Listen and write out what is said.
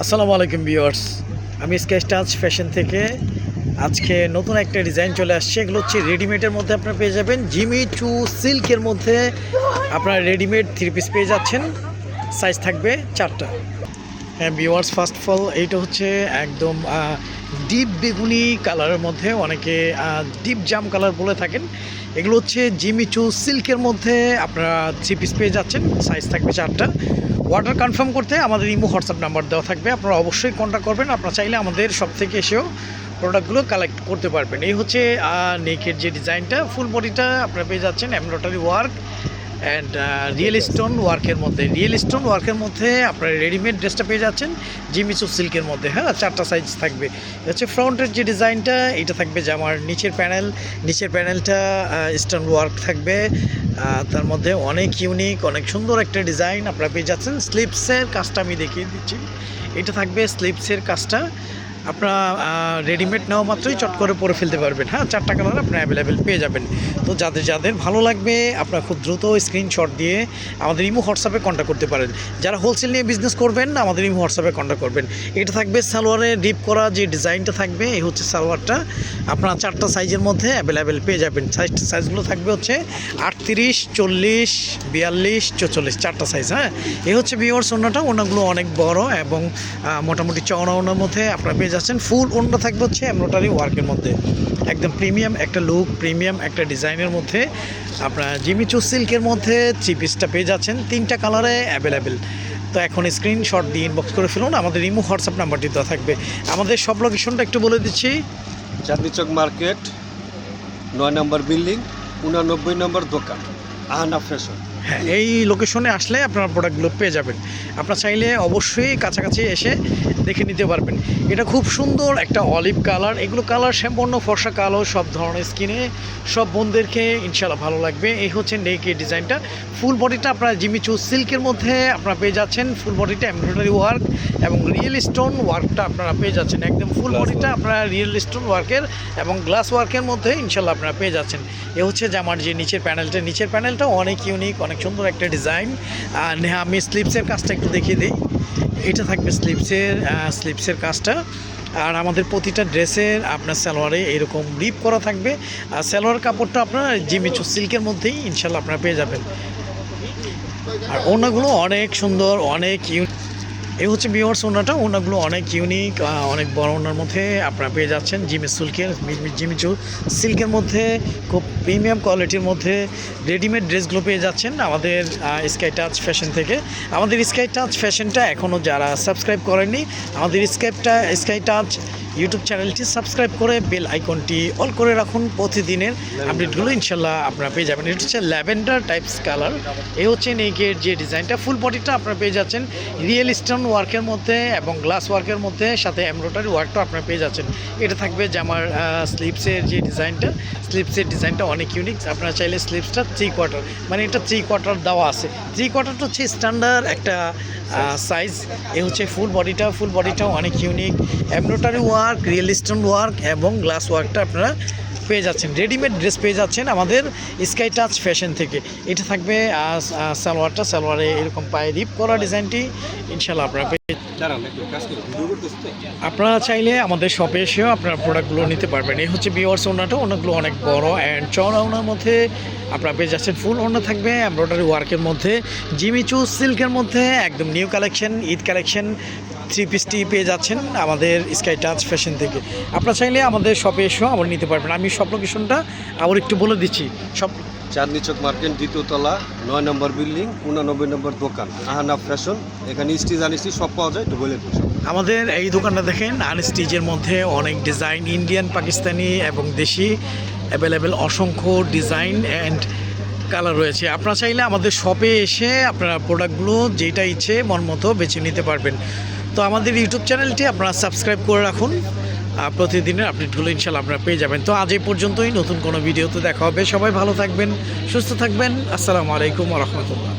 আসসালামু আলাইকুম ভিউয়ার্স। আমি স্কেচ টাচ ফ্যাশন থেকে আজকে নতুন একটা ডিজাইন চলে আসছে। এগুলো হচ্ছে রেডিমেডের মধ্যে আপনারা পেয়ে যাবেন। জিমি টু সিল্কের মধ্যে আপনারা রেডিমেড থ্রি পিস পেয়ে যাচ্ছেন। সাইজ থাকবে চারটা। ভিউয়ার্স ফার্স্ট অফ অল এইটা হচ্ছে একদম ডিপ বেগুনি কালারের মধ্যে অনেকে ডিপ জাম কালার বলে থাকেন। এগুলো হচ্ছে জিমিচু সিল্কের মধ্যে আপনারা থ্রি পিস পেয়ে যাচ্ছেন। সাইজ থাকবে চারটা। অর্ডার কনফার্ম করতে আমাদের ইমো হোয়াটসঅ্যাপ নাম্বার দেওয়া থাকবে। আপনারা অবশ্যই কন্ট্যাক্ট করবেন। আপনারা চাইলে আমাদের সব থেকে এসেও প্রোডাক্টগুলো কালেক্ট করতে পারবেন। এই হচ্ছে নেকের যে ডিজাইনটা ফুল বডিটা আপনারা পেয়ে যাচ্ছেন। Embroidery work and real stone ওয়ার্কের মধ্যে রিয়েল স্টোন ওয়ার্কের মধ্যে আপনারা রেডিমেড ড্রেসটা পেয়ে যাচ্ছেন জিমিচু সিল্কের মধ্যে হ্যাঁ চারটা সাইজ থাকবে। হচ্ছে ফ্রন্টের যে ডিজাইনটা এটা থাকবে জামার নিচের প্যানেল নিচের প্যানেলটা স্টোন ওয়ার্ক থাকবে। তার মধ্যে অনেক ইউনিক অনেক সুন্দর একটা ডিজাইন আপনারা পেয়ে যাচ্ছেন। স্লিপসের কাজটা আমি দেখিয়ে দিচ্ছি। এটা থাকবে স্লিপসের কাজটা। আপনারা রেডিমেড নেওয়া মাত্রই চট করে পরে ফেলতে পারবেন। হ্যাঁ চারটা কালার আপনারা অ্যাভেলেবেল পেয়ে যাবেন। তো যাদের যাদের ভালো লাগবে, আপনারা খুব দ্রুত স্ক্রিনশট দিয়ে আমাদের ইমো হোয়াটসঅ্যাপে কন্ট্যাক্ট করতে পারেন। যারা হোলসেল নিয়ে বিজনেস করবেন, আমাদের ইমো হোয়াটসঅ্যাপে কন্ট্যাক্ট করবেন। এটা থাকবে সালোয়ারে ডিপ করা যে ডিজাইনটা থাকবে, এই হচ্ছে সালোয়ারটা। আপনারা চারটা সাইজের মধ্যে অ্যাভেলেবেল পেয়ে যাবেন। সাইজ সাইজগুলো থাকবে হচ্ছে আটত্রিশ, চল্লিশ, বিয়াল্লিশ, চৌচল্লিশ, চারটা সাইজ হ্যাঁ? এই হচ্ছে বিওর ওনাটা ওনাগুলো অনেক বড় এবং মোটামুটি চওড়া ওনার মধ্যে আপনারা পেয়ে যাচ্ছেন। ফুল ওনটা থাকবে হচ্ছে এমব্রয়ডারি ওয়ার্কের মধ্যে। একদম প্রিমিয়াম, একটা লুক প্রিমিয়াম, একটা ডিজাইনের মধ্যে। আপনারা জিমিচু সিল্কের মধ্যে থ্রি পিসটা পেয়ে যাচ্ছেন। তিনটা কালারে অ্যাভেলেবেল। তো এখন স্ক্রিনশট দিয়ে ইনবক্স করে ফেলুন। আমাদের ইমো, হোয়াটসঅ্যাপ নাম্বারটি দেওয়া থাকবে। আমাদের সব লোকেশনটা একটু বলে দিচ্ছি। চাঁদনি চক মার্কেট, নয় নম্বর বিল্ডিং, উনানব্বই নম্বর দোকান, আহানা ফ্যাশন। হ্যাঁ এই লোকেশনে আসলে আপনারা প্রোডাক্টগুলো পেয়ে যাবেন। আপনারা চাইলে অবশ্যই কাছাকাছি এসে দেখে নিতে পারবেন। এটা খুব সুন্দর একটা অলিভ কালার এগুলো কালার সম্পূর্ণ ফর্সা কালো সব ধরনের স্কিনে সব বোনদেরকে ইনশাল্লাহ ভালো লাগবে। এই হচ্ছে নেক এই ডিজাইনটা ফুল বডিটা আপনারা জিমিচু সিল্কের মধ্যে আপনারা পেয়ে যাচ্ছেন। ফুল বডিটা এমব্রয়ডারি ওয়ার্ক এবং রিয়েল স্টোন ওয়ার্কটা আপনারা পেয়ে যাচ্ছেন। একদম ফুল বডিটা. আপনারা রিয়েল স্টোন ওয়ার্কের এবং গ্লাস ওয়ার্কের মধ্যে ইনশাল্লাহ আপনারা পেয়ে যাচ্ছেন। এ হচ্ছে জামার যে নিচের প্যানেলটা নিচের প্যানেলটা অনেক ইউনিক অনেক সুন্দর একটা ডিজাইন। আর নেহা, আমি স্লিপসের কাজটা একটু দেখিয়ে দিই। এটা থাকবে স্লিপসের স্লিপসের কাজটা। আর আমাদের প্রতিটা ড্রেসের আপনার সালোয়ারে এরকম রিপ করা থাকবে। আর সালোয়ার কাপড়টা আপনার জিমিচু সিল্কের মধ্যেই ইনশাল্লাহ আপনারা পেয়ে যাবেন। আর ওনাগুলো অনেক সুন্দর, অনেক ইউনিক। এই হচ্ছে বিওয়ার্স ওনাটা ওনাগুলো অনেক ইউনিক অনেক বড় ওনার মধ্যে আপনারা পেয়ে যাচ্ছেন। জিমি সিল্কের জিমি চুল সিল্কের মধ্যে, খুব প্রিমিয়াম কোয়ালিটির মধ্যে রেডিমেড ড্রেসগুলো পেয়ে যাচ্ছেন আমাদের স্কাই টাচ ফ্যাশন থেকে। আমাদের স্কাই টাচ ফ্যাশনটা এখনও যারা সাবস্ক্রাইব করেননি, আমাদের স্কাইপটা স্কাই টাচ ইউটিউব চ্যানেলটি সাবস্ক্রাইব করে বেল আইকনটি অল করে রাখুন। প্রতিদিনের আপডেটগুলো ইনশাল্লাহ আপনারা পেয়ে যাবেন। এটা হচ্ছে ল্যাভেন্ডার টাইপস কালার এই হচ্ছে নেকের যে ডিজাইনটা ফুল বডিটা আপনারা পেয়ে যাচ্ছেন। রিয়েল স্টোন ওয়ার্কের মধ্যে এবং গ্লাস ওয়ার্কের মধ্যে, সাথে এমব্রয়ডারি ওয়ার্কটা আপনারা পেয়ে যাচ্ছেন। এটা থাকবে জামার স্লিপসের যে ডিজাইনটা স্লিপসের ডিজাইনটা অনেক ইউনিক আপনারা চাইলে স্লিপসটা থ্রি কোয়ার্টার মানে এটা থ্রি কোয়ার্টার দেওয়া আছে। থ্রি কোয়ার্টারটা হচ্ছে স্ট্যান্ডার্ড একটা সাইজ এ হচ্ছে ফুল বডিটা ফুল বডিটাও অনেক unique embroidery work real stone work এবং গ্লাস ওয়ার্কটা আপনারা পেয়ে যাচ্ছেন। রেডিমেড ড্রেস পেয়ে যাচ্ছেন আমাদের স্কাই টাচ ফ্যাশন থেকে। এটা থাকবে সালোয়ারটা, সালোয়ারে এরকম পায়ে রিপ করা ডিজাইনটি ইনশাল্লাহ আপনারা আপনারা চাইলে আমাদের শপে এসেও আপনার প্রোডাক্টগুলো নিতে পারবেন। এই হচ্ছে বিওয়ার্স ওনাটা, ওনাগুলো অনেক বড় অ্যান্ড চওড়া ওনার মধ্যে আপনার পেয়ে যাচ্ছেন ফুল ওনা থাকবে এমব্রয়ডারি ওয়ার্কের মধ্যে জিমিচু সিল্কের মধ্যে, একদম new collection Eid collection three পিসটি পেয়ে যাচ্ছেন আমাদের স্কাই টাচ ফ্যাশন থেকে। আপনারা চাইলে আমাদের শপে এসেও আবার নিতে পারবেন। আমি সব লোকেশনটা আবার একটু বলে দিচ্ছি। সব চাঁদনি চক মার্কেট দ্বিতীয় তলা নয় নম্বর বিল্ডিং উনানব্বই নম্বর দোকান আহানা ফ্যাশন এখানে স্টিচ আনিস্টি সব পাওয়া যায় একটু বলে আমাদের এই দোকানটা দেখেন আনস্টিচের মধ্যে অনেক ডিজাইন ইন্ডিয়ান পাকিস্তানি এবং দেশি অ্যাভেলেবেল অসংখ্য ডিজাইন অ্যান্ড কালার রয়েছে। আপনারা চাইলে আমাদের শপে এসে আপনারা প্রোডাক্টগুলো যেটা ইচ্ছে মন মতো বেছে নিতে পারবেন। তো আমাদের ইউটিউব চ্যানেলটি আপনারা সাবস্ক্রাইব করে রাখুন। প্রতিদিনের আপডেটগুলো ইনশাল্লাহ আপনারা পেয়ে যাবেন। তো আজ এই পর্যন্তই। নতুন কোনো ভিডিওতে দেখা হবে। সবাই ভালো থাকবেন, সুস্থ থাকবেন। আসসালামু আলাইকুম রহমতুল্লাহ।